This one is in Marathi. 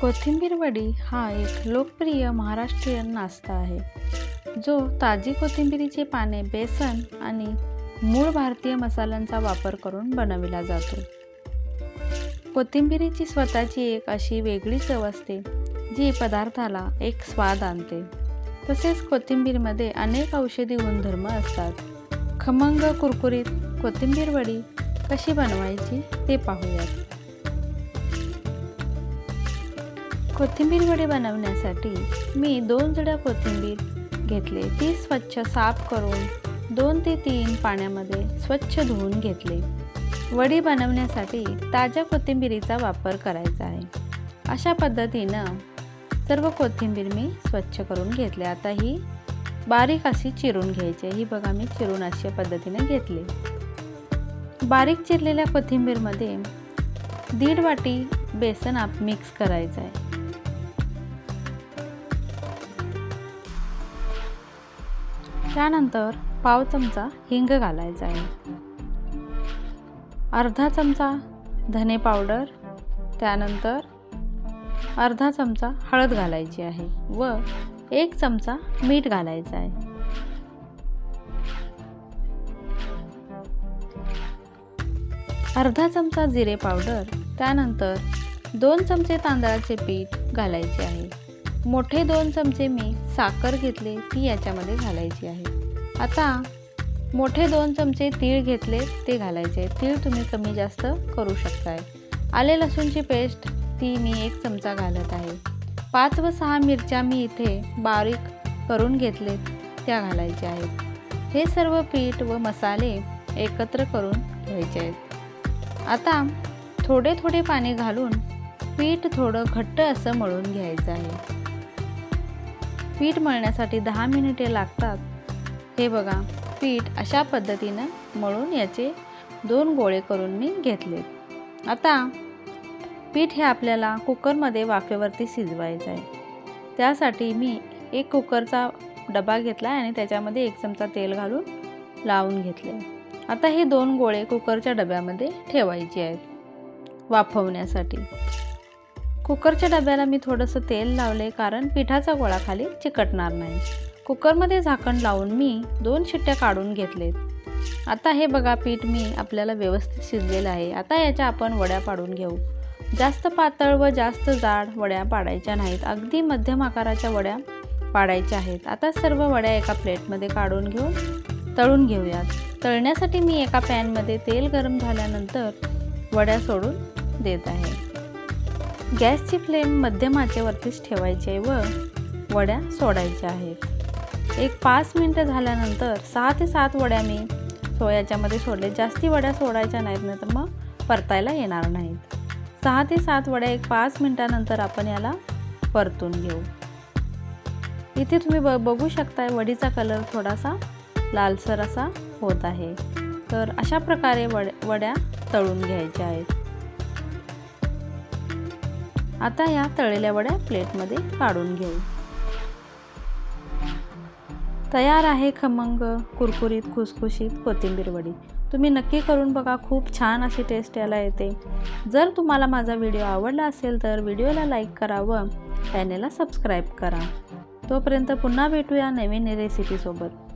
कोथिंबीर वडी हा एक लोकप्रिय महाराष्ट्रीयन नाश्ता आहे. जो ताजी कोथिंबिरीचे पाने बेसन आणि मूळ भारतीय मसाल्यांचा वापर करून बनविला जातो. कोथिंबिरीची स्वतःची एक अशी वेगळी चव असते जी पदार्थाला एक स्वाद आणते. तसेच कोथिंबीरमध्ये अनेक औषधी गुणधर्म असतात. खमंग कुरकुरीत कोथिंबीर वडी कशी बनवायची ते पाहूयात. कोथिंबीर वडे बनवण्यासाठी मी दोन जुड्या कोथिंबीर घेतले. ती स्वच्छ साफ करून दोन ते तीन पाण्यामध्ये स्वच्छ धुवून घेतले. वडी बनवण्यासाठी ताज्या कोथिंबीरीचा वापर करायचा आहे. अशा पद्धतीनं सर्व कोथिंबीर मी स्वच्छ करून घेतले. आता ही बारीक अशी चिरून घ्यायची आहे. ही बघा मी चिरून अशा पद्धतीने घेतली. बारीक चिरलेल्या कोथिंबीरमध्ये दीड वाटी बेसन आप मिक्स करायचं आहे. त्यानंतर पाव चमचा हिंग घालायचा आहे. अर्धा चमचा धने पावडर त्यानंतर अर्धा चमचा हळद घालायची आहे व एक चमचा मीठ घालायचं आहे. अर्धा चमचा जिरे पावडर त्यानंतर दोन चमचे तांदळाचे पीठ घालायचे आहे. मोठे दोन चमचे मी साखर घेतले ती याच्यामध्ये घालायची आहे. आता मोठे दोन चमचे तीळ घेतले ते घालायचे. तीळ तुम्ही कमी जास्त करू शकताय. आले लसूणची पेस्ट ती मी एक चमचा घालत आहे. पाच व सहा मिरच्या मी इथे बारीक करून घेतले त्या घालायच्या आहेत. हे सर्व पीठ व मसाले एकत्र करून घ्यायचे आहेत. आता थोडे थोडे पाणी घालून पीठ थोडं घट्ट असं मळून घ्यायचं आहे. पीठ मळण्यासाठी दहा मिनिटे लागतात. हे बघा पीठ अशा पद्धतीनं मळून याचे दोन गोळे करून मी घेतले. आता पीठ हे आपल्याला कुकरमध्ये वाफेवरती शिजवायचं आहे त्यासाठी मी एक कुकरचा डबा घेतला आणि त्याच्यामध्ये एक चमचा तेल घालून लावून घेतले आता हे दोन गोळे कुकरच्या डब्यामध्ये ठेवायचे आहेत वाफवण्यासाठी. कुकरच्या डब्याला मी थोडंसं तेल लावले कारण पिठाचा गोळा खाली चिकटणार नाही. कुकरमध्ये झाकण लावून मी दोन शिट्ट्या काढून घेतलेत. आता हे बघा पीठ मी आपल्याला व्यवस्थित शिजलेलं आहे. आता याच्या आपण वड्या पाडून घेऊ. जास्त पातळ व जास्त जाड वड्या पाडायच्या नाहीत. अगदी मध्यम आकाराच्या वड्या पाडायच्या आहेत. आता सर्व वड्या एका प्लेटमध्ये काढून घेऊन तळून घेऊयात. तळण्यासाठी मी एका पॅनमध्ये तेल गरम झाल्यानंतर वड्या सोडून देत आहे. गॅसची फ्लेम मध्यम आचेवरतीच ठेवायची आहे व वड्या सोडायच्या आहेत. एक पाच मिनटं झाल्यानंतर सहा ते सात वड्या मी सो याच्यामध्ये सोडले. जास्ती वड्या सोडायच्या नाहीत नाही तर मग परतायला येणार नाहीत. सहा ते सात वड्या एक पाच मिनटानंतर आपण याला परतून घेऊ. इथे तुम्ही ब बघू शकताय वडीचा कलर थोडासा लालसर असा होत आहे. तर अशा प्रकारे वड वड्या तळून घ्यायच्या आहेत. आता या तळलेल्या वड्या प्लेटमध्ये काढून घेऊ. तयार आहे खमंग कुरकुरीत खुसखुशीत कोथिंबीर वडी. तुम्ही नक्की करून बघा खूप छान अशी टेस्ट याला येते. जर तुम्हाला माझा व्हिडिओ आवडला असेल तर व्हिडिओला लाईक करा व चॅनेलला सबस्क्राईब करा. तोपर्यंत पुन्हा भेटूया नवीन रेसिपीसोबत